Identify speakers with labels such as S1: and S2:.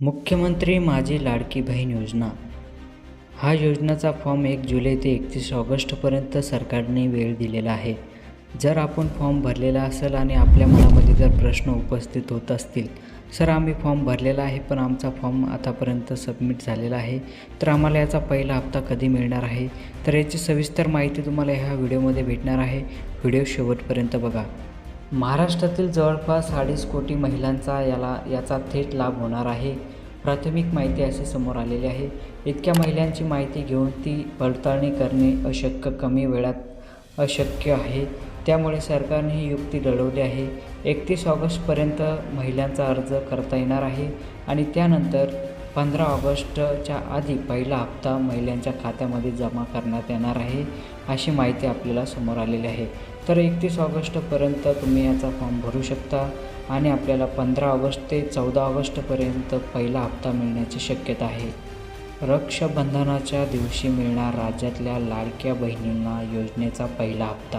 S1: मुख्यमंत्री माझी लाडकी बहीण योजना. हा योजनेचा फॉर्म एक जुलै ते एकतीस ऑगस्टपर्यंत सरकारने वेळ दिलेला आहे. जर आपण फॉर्म भरलेला असेल आणि आपल्या मनामध्ये जर प्रश्न उपस्थित होत असतील सर आम्ही फॉर्म भरलेला आहे पण आमचा फॉर्म आतापर्यंत सबमिट झालेला आहे तर आम्हाला याचा पहिला हप्ता कधी मिळणार आहे? तर याची सविस्तर माहिती तुम्हाला ह्या व्हिडिओमध्ये भेटणार आहे. व्हिडिओ शेवटपर्यंत बघा. महाराष्ट्रातील जवळपास अडीच कोटी महिलांचा याला याचा थेट लाभ होणार आहे. प्राथमिक माहिती असे समोर आलेली आहे. इतक्या महिलांची माहिती घेऊन ती पडताळणी करणे अशक्य कमी वेळात अशक्य आहे. त्यामुळे सरकारने ही युक्ती लढवली आहे. एकतीस ऑगस्टपर्यंत महिलांचा अर्ज करता येणार आहे आणि त्यानंतर पंधरा ऑगस्टच्या आधी पहिला हप्ता महिलांच्या खात्यामध्ये जमा करण्यात येणार आहे अशी माहिती आपल्याला समोर आलेली आहे. तर एकतीस ऑगस्टपर्यंत तुम्ही याचा फॉर्म भरू शकता आणि आपल्याला पंधरा ऑगस्ट ते चौदा ऑगस्टपर्यंत पहिला हप्ता मिळण्याची शक्यता आहे. रक्षाबंधनाच्या दिवशी मिळणार राज्यातल्या लाडक्या बहिणींना योजनेचा पहिला हप्ता.